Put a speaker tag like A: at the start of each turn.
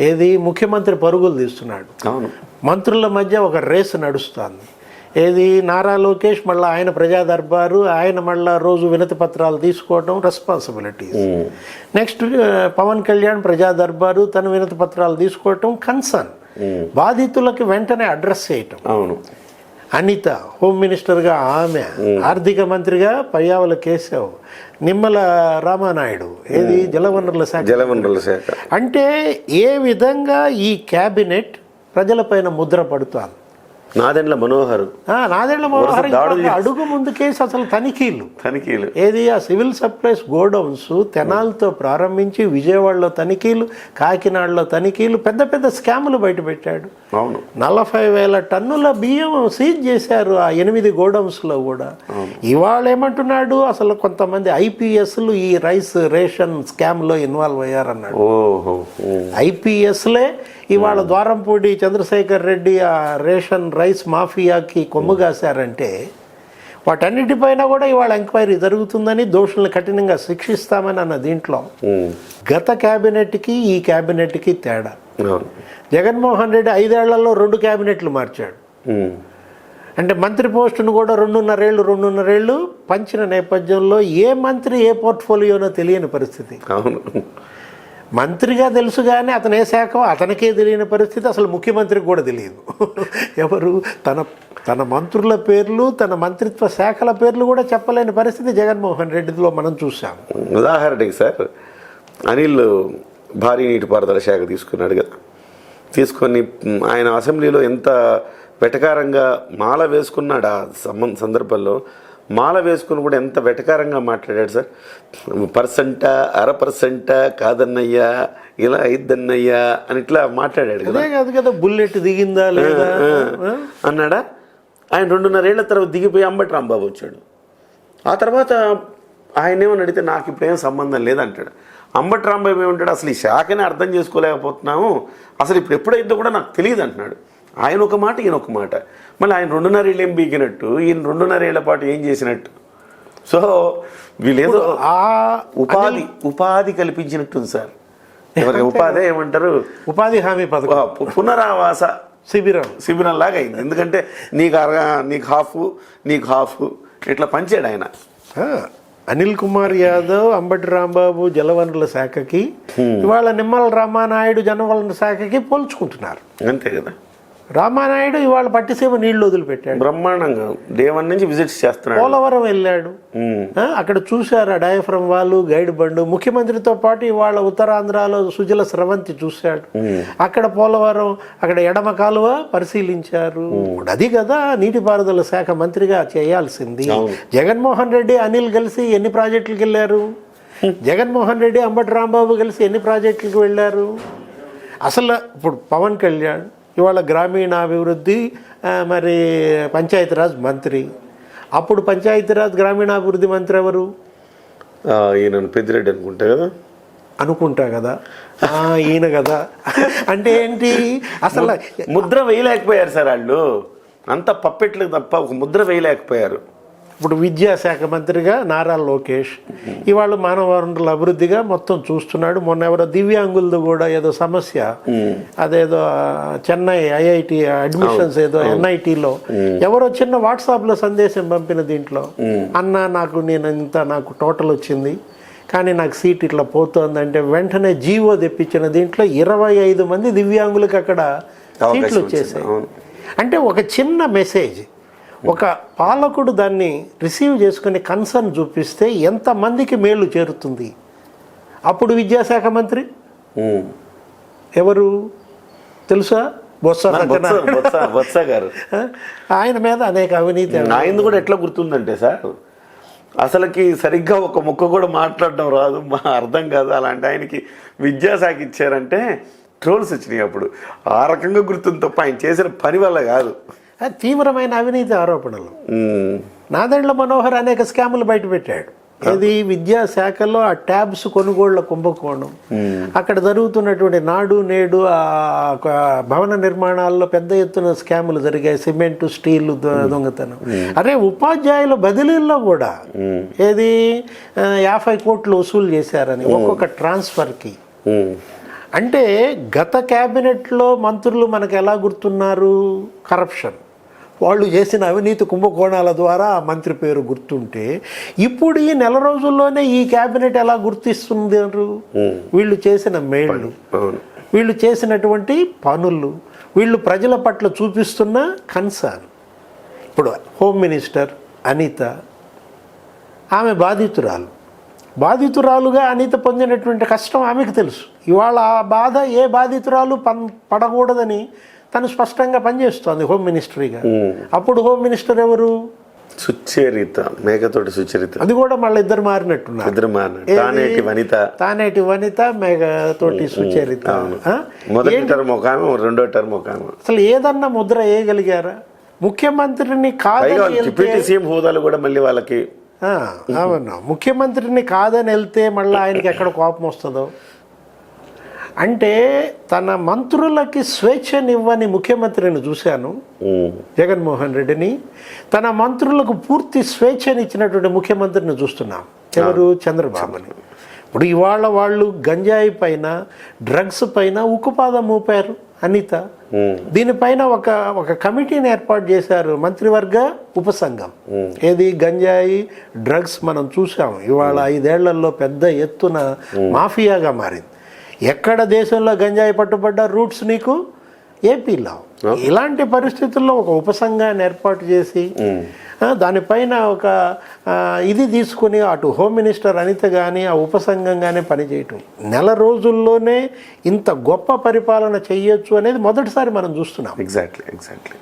A: ఏది? ముఖ్యమంత్రి పరుగులు తీస్తున్నాడు.
B: అవును.
A: మంత్రుల మధ్య ఒక రేసు నడుస్తోంది. ఏది? నారా లోకేష్ మళ్ళీ ఆయన ప్రజా దర్బారు ఆయన మళ్ళా రోజు వినతి పత్రాలు తీసుకోవడం రెస్పాన్సిబిలిటీస్ నెక్స్ట్ పవన్ కళ్యాణ్ ప్రజా దర్బారు తన వినతి పత్రాలు తీసుకోవటం కన్సర్న్ బాధితులకి వెంటనే అడ్రస్ చేయటం.
B: అవును.
A: అనిత హోమ్ మినిస్టర్గా ఆమె ఆర్థిక మంత్రిగా పయ్యావుల కేశవ్ నిమ్మల రామానాయుడు ఏది? జలవనరుల శాఖ.
B: జలవనరుల శాఖ.
A: అంటే ఏ విధంగా ఈ క్యాబినెట్ ప్రజలపైన ముద్ర పడుతోంది?
B: నాదెండ్ల మనోహర్.
A: ఆ, నాదెండ్ల మనోహర్ అడుగు ముందు కేసు అసలు తనిఖీలు.
B: తనిఖీలు.
A: ఏది ఆ సివిల్ సప్లైస్ గోడౌన్స్ తెనాలతో ప్రారంభించి విజయవాడలో తనిఖీలు కాకినాడలో తనిఖీలు పెద్ద పెద్ద స్కాములు బయటపెట్టాడు
B: అవును.
A: నలభై వేల టన్నుల బియ్యం సీజ్ చేశారు ఆ ఎనిమిది గోడౌన్స్లో కూడా. ఇవాళ ఏమంటున్నాడు? అసలు కొంతమంది ఐపీఎస్లు ఈ రైస్ రేషన్ స్కామ్లో ఇన్వాల్వ్ అయ్యారన్నాడు. ఐపీఎస్లే ఇవాళ ద్వారంపూడి చంద్రశేఖర్ రెడ్డి ఆ రేషన్ రైస్ మాఫియాకి కొమ్ము కాశారంటే వాటన్నిటిపైన కూడా ఇవాళ ఎంక్వైరీ జరుగుతుందని దోషులను కఠినంగా శిక్షిస్తామని అన్న దీంట్లో
B: ఉమ్.
A: గత క్యాబినెట్కి ఈ క్యాబినెట్కి తేడా.
B: అవును
A: జగన్మోహన్ రెడ్డి ఐదేళ్ళలో రెండు క్యాబినెట్లు మార్చాడు. అంటే మంత్రి పోస్టును కూడా రెండున్నరేళ్ళు రెండున్నరేళ్ళు పంచిన నేపథ్యంలో ఏ మంత్రి ఏ పోర్ట్ఫోలియోనో తెలియని పరిస్థితి.
B: అవును.
A: మంత్రిగా తెలుసు కానీ అతను ఏ శాఖ అతనికే తెలియని పరిస్థితి అసలు ముఖ్యమంత్రికి కూడా తెలియదు. ఎవరు? తన తన మంత్రుల పేర్లు తన మంత్రిత్వ శాఖల పేర్లు కూడా చెప్పలేని పరిస్థితి జగన్మోహన్ రెడ్డిలో మనం చూసాం
B: ఉదాహరణకి సార్ అనిల్ భారీ నీటిపారుదల శాఖ తీసుకున్నాడు కదా. తీసుకొని ఆయన అసెంబ్లీలో ఎంత వెటకారంగా మాల వేసుకున్నాడు ఆ సందర్భంలో మాల వేసుకుని కూడా ఎంత వెటకారంగా మాట్లాడాడు సార్. పర్సెంట అర పర్సెంట కాదన్నయ్యా ఇలా అయిద్దన్నయ్యా అని ఇట్లా మాట్లాడాడు కదా.
A: కాదు కదా బుల్లెట్ దిగిందా లేదా?
B: అన్నాడా? ఆయన రెండున్నరేళ్ళ తర్వాత దిగిపోయి అంబటి రాంబాబు వచ్చాడు. ఆ తర్వాత ఆయన ఏమని అడిగితే నాకు ఇప్పుడేం సంబంధం లేదంటాడు. అంబటి రాంబాబు ఏమంటాడు అసలు ఈ శాఖని అర్థం చేసుకోలేకపోతున్నాము. అసలు ఇప్పుడు ఎప్పుడైందో కూడా నాకు తెలియదు అంటున్నాడు. ఆయన ఒక మాట ఈయన ఒక మాట. మళ్ళీ ఆయన రెండున్నరేళ్ళు ఏం బీకినట్టు ఈయన రెండున్నరేళ్ళ పాటు ఏం చేసినట్టు. సో వీళ్ళేదో
A: ఆ
B: ఉపాధి ఉపాధి కల్పించినట్టుంది సార్. ఎవరికి ఉపాధి ఏమంటారు?
A: ఉపాధి హామీ పథకం.
B: పునరావాస
A: శిబిరం.
B: శిబిరం లాగా అయింది ఎందుకంటే నీకు అరగా నీకు హాఫ్ నీకు హాఫ్ ఇట్లా పంచాడు ఆయన.
A: అనిల్ కుమార్ యాదవ్ అంబటి రాంబాబు జలవనరుల శాఖకి ఇవాళ నిమ్మల రామానాయుడు జలవనరుల శాఖకి పోల్చుకుంటున్నారు.
B: అంతే కదా.
A: రామానాయుడు ఇవాళ పట్టిసీమ నీళ్ళు వదిలిపెట్టాడు.
B: బ్రహ్మాండంగా దేవన్ నుంచి విజిట్స్ చేస్తున్నాడు.
A: పోలవరం వెళ్ళాడు. అక్కడ చూశారు ఆ డయాఫ్రమ్ వాళ్ళు గైడ్ బండు. ముఖ్యమంత్రితో పాటు ఇవాళ ఉత్తరాంధ్రలో సుజల స్రవంతి చూశాడు. అక్కడ పోలవరం అక్కడ ఎడమ కాలువ పరిశీలించారు. అది కదా నీటిపారుదల శాఖ మంత్రిగా చేయాల్సింది. జగన్మోహన్ రెడ్డి అనిల్ కలిసి ఎన్ని ప్రాజెక్టులకు వెళ్ళారు? జగన్మోహన్ రెడ్డి అంబటి రాంబాబు కలిసి ఎన్ని ప్రాజెక్టులకు వెళ్ళారు? అసలు ఇప్పుడు పవన్ కళ్యాణ్ ఇవాళ గ్రామీణాభివృద్ధి మరి పంచాయతీరాజ్ మంత్రి. అప్పుడు పంచాయతీరాజ్ గ్రామీణాభివృద్ధి మంత్రి ఎవరు?
B: ఈయన పెద్దిరెడ్డి అనుకుంటా కదా.
A: అనుకుంటా కదా. ఈయన కదా. అంటే ఏంటి? అసలు
B: ముద్ర వేయలేకపోయారు సార్ వాళ్ళు. అంత పప్పెట్లకు తప్ప ఒక ముద్ర వేయలేకపోయారు.
A: ఇప్పుడు విద్యాశాఖ మంత్రిగా నారా లోకేష్ ఇవాళ మానవ వనరుల అభివృద్ధిగా మొత్తం చూస్తున్నాడు. మొన్న ఎవరో దివ్యాంగులది కూడా ఏదో సమస్య. అదేదో చెన్నై ఐఐటి అడ్మిషన్స్ ఏదో ఎన్ఐటిలో. ఎవరో చిన్న వాట్సాప్లో సందేశం పంపిన దీంట్లో అన్న నాకు నేను ఇంత నాకు టోటల్ వచ్చింది. కానీ నాకు సీట్ ఇట్లా పోతోందంటే వెంటనే జీవో తెప్పించిన దీంట్లో ఇరవై ఐదు మంది దివ్యాంగులకు అక్కడ సీట్లు వచ్చేసాయి. అంటే ఒక చిన్న మెసేజ్. ఒక పాలకుడు దాన్ని రిసీవ్ చేసుకుని కన్సర్న్ చూపిస్తే ఎంతమందికి మేలు చేరుతుంది? అప్పుడు విద్యాశాఖ మంత్రి. ఎవరు? తెలుసా? బొత్స
B: బొత్స గారు.
A: ఆయన మీద అనేక అవినీతి
B: ఆయనది కూడా ఎట్లా గుర్తుందంటే సార్ అసలుకి సరిగ్గా ఒక ముక్క కూడా మాట్లాడడం రాదు మా అర్థం కాదు. అలాంటి ఆయనకి విద్యాశాఖ ఇచ్చారంటే ట్రోల్స్ వచ్చినాయి అప్పుడు. ఆ రకంగా గుర్తుంది తప్ప ఆయన చేసిన పని వల్ల కాదు.
A: తీవ్రమైన అవినీతి ఆరోపణలు. నాదెండ్ల మనోహర్ అనేక స్కాములు బయటపెట్టాడు ఇది విద్యాశాఖలో ఆ. ట్యాబ్స్ కొనుగోళ్ళ కుంభకోణం. అక్కడ జరుగుతున్నటువంటి నాడు నేడు ఆ భవన నిర్మాణాల్లో పెద్ద ఎత్తున స్కాములు జరిగాయి. సిమెంట్ స్టీల్ దొంగతనం. అరే ఉపాధ్యాయుల బదిలీల్లో కూడా ఏది యాభై కోట్లు వసూలు చేశారని ఒక్కొక్క ట్రాన్స్ఫర్కి. అంటే గత క్యాబినెట్లో మంత్రులు మనకు ఎలా గుర్తున్నారు? కరప్షన్. వాళ్ళు చేసిన అవినీతి కుంభకోణాల ద్వారా ఆ మంత్రి పేరు గుర్తుంటే ఇప్పుడు ఈ నెల రోజుల్లోనే ఈ క్యాబినెట్ ఎలా గుర్తిస్తున్నారు వీళ్ళు చేసిన మేళ్ళు వీళ్ళు చేసినటువంటి పనులు వీళ్ళు ప్రజల పట్ల చూపిస్తున్న కన్సర్న్. ఇప్పుడు హోమ్ మినిస్టర్ అనిత ఆమె బాధితురాలు. బాధితురాలుగా అనిత పొందినటువంటి కష్టం ఆమెకు తెలుసు. ఇవాళ ఆ బాధ ఏ బాధితురాలు పన్ పడకూడదని తను స్పష్టంగా పనిచేస్తోంది హోమ్ మినిస్టరీగా. అప్పుడు హోమ్ మినిస్టర్ ఎవరు?
B: సుచరిత మేఘతోటి సుచరిత.
A: అది కూడా మళ్ళీ ఇద్దరు మారినట్టున్నారు.
B: ఇద్దరు మాన తానేటి వనిత.
A: తానేటి వనిత మేఘ తోటి సుచరిత?
B: మొదటి టర్మ్ ఒక ఆమె రెండో టర్మ్ ఒక ఆమె.
A: అసలు ఏదన్నా ముద్ర వేయగలిగారా? ముఖ్యమంత్రిని
B: డిప్యూటీ సీఎం హోదాలు కూడా మళ్ళీ వాళ్ళకి
A: అవును. ముఖ్యమంత్రిని కాదని వెళ్తే మళ్ళీ ఆయనకి ఎక్కడ కోపం వస్తుందో? అంటే తన మంత్రులకి స్వేచ్ఛనివ్వని ముఖ్యమంత్రిని చూశాను జగన్మోహన్ రెడ్డిని. తన మంత్రులకు పూర్తి స్వేచ్ఛనిచ్చినటువంటి ముఖ్యమంత్రిని చూస్తున్నాం. ఎవరు? చంద్రబాబుని. ఇప్పుడు ఇవాళ వాళ్ళు గంజాయి పైన డ్రగ్స్ పైన ఉక్కుపాదం మోపారు. అనిత దీనిపైన ఒక ఒక కమిటీని ఏర్పాటు చేశారు మంత్రివర్గ ఉపసంఘం. ఏది? గంజాయి డ్రగ్స్ మనం చూసాం ఇవాళ ఐదేళ్ళలో పెద్ద ఎత్తున మాఫియాగా మారింది. ఎక్కడ దేశంలో గంజాయి పట్టుబడ్డ రూట్స్ నీకు? ఏపీలో. ఇలాంటి పరిస్థితుల్లో ఒక ఉపసంఘాన్ని ఏర్పాటు చేసి దానిపైన ఒక ఇది తీసుకుని అటు హోమ్ మినిస్టర్ అనిత కానీ ఆ ఉపసంఘం కానీ పనిచేయటం. నెల రోజుల్లోనే ఇంత గొప్ప పరిపాలన చెయ్యొచ్చు అనేది మొదటిసారి మనం చూస్తున్నాం.
B: Exactly exactly